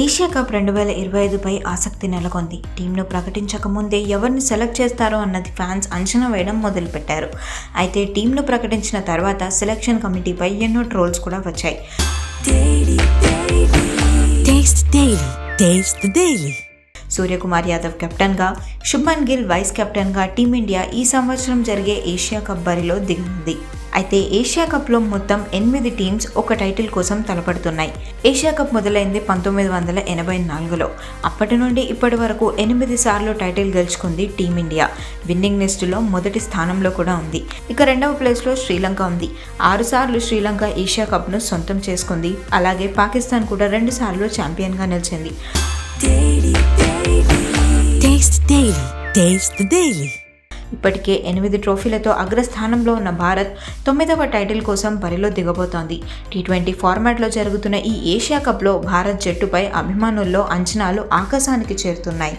Asia cup రెండు వేల ఇరవై ఐదుపై ఆసక్తి నెలకొంది. టీంను ప్రకటించక ముందే ఎవరిని సెలెక్ట్ చేస్తారో అన్నది ఫ్యాన్స్ అంచనా వేయడం మొదలుపెట్టారు. అయితే టీంను ప్రకటించిన తర్వాత సెలక్షన్ కమిటీపై ఎన్నో ట్రోల్స్ కూడా వచ్చాయి. సూర్యకుమార్ యాదవ్ కెప్టెన్గా శుభ్మన్ గిల్ వైస్ కెప్టెన్గా టీమిండియా ఈ సంవత్సరం జరిగే ఏషియా కప్ బరిలో దిగనుంది. అయితే ఏషియా కప్లో మొత్తం ఎనిమిది టీమ్స్ ఒక టైటిల్ కోసం తలపడుతున్నాయి. ఏషియా కప్ మొదలైంది పంతొమ్మిది వందల ఎనభై నాలుగులో. అప్పటి నుండి ఇప్పటి వరకు ఎనిమిది సార్లు టైటిల్ గెలుచుకుంది టీమిండియా. విన్నింగ్ లిస్టులో మొదటి స్థానంలో కూడా ఉంది. ఇక రెండవ ప్లేస్లో శ్రీలంక ఉంది. ఆరు సార్లు శ్రీలంక ఏషియా కప్ను సొంతం చేసుకుంది. అలాగే పాకిస్తాన్ కూడా రెండు సార్లు ఛాంపియన్గా నిలిచింది. Taste Daily. Taste the Daily. ఇప్పటికే ఎనిమిది ట్రోఫీలతో అగ్రస్థానంలో ఉన్న భారత్ తొమ్మిదవ టైటిల్ కోసం బరిలో దిగబోతోంది. టీ ట్వంటీ ఫార్మాట్లో జరుగుతున్న ఈ ఏషియా కప్లో భారత్ జట్టుపై అభిమానుల్లో అంచనాలు ఆకాశానికి చేరుతున్నాయి.